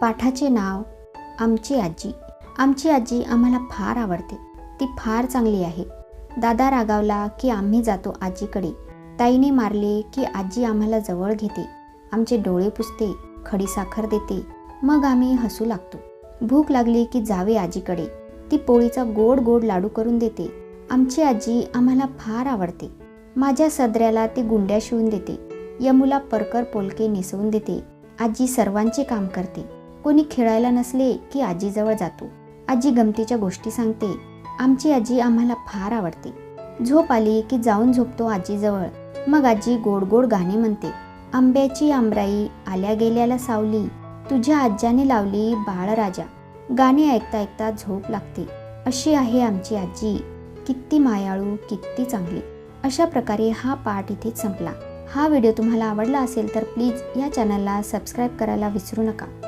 पाठाचे नाव आमची आजी. आमची आजी आम्हाला फार आवडते. ती फार चांगली आहे. दादा रागावला की आम्ही जातो आजीकडे. ताईने मारले की आजी आम्हाला जवळ घेते. आमचे डोळे पुसते खडीसाखर देते. मग आम्ही हसू लागतो. भूक लागली की जावे आजीकडे. ती पोळीचा गोड गोड लाडू करून देते. आमची आजी आम्हाला फार आवडते. माझ्या सदऱ्याला ती गुंड्या शिवून देते. यमुला परकर पोलके नेसवून देते. आजी सर्वांचे काम करते. कोणी खेळायला नसले की आजीजवळ जातो. आजी गमतीच्या गोष्टी सांगते. आमची आजी आम्हाला फार आवडते. झोप आली की जाऊन झोपतो आजीजवळ. मग आजी गोड गोड गाणे म्हणते. आंब्याची आंबराई आल्या गेल्याला सावली. तुझ्या आज्याने लावली बाळराजा गाणे ऐकता ऐकता झोप लागते. अशी आहे आमची आजी. किती मायाळू किती चांगली. अशा प्रकारे हा पाठ इथेच संपला. हा व्हिडिओ तुम्हाला आवडला असेल तर प्लीज या चॅनलला सबस्क्राईब करायला विसरू नका.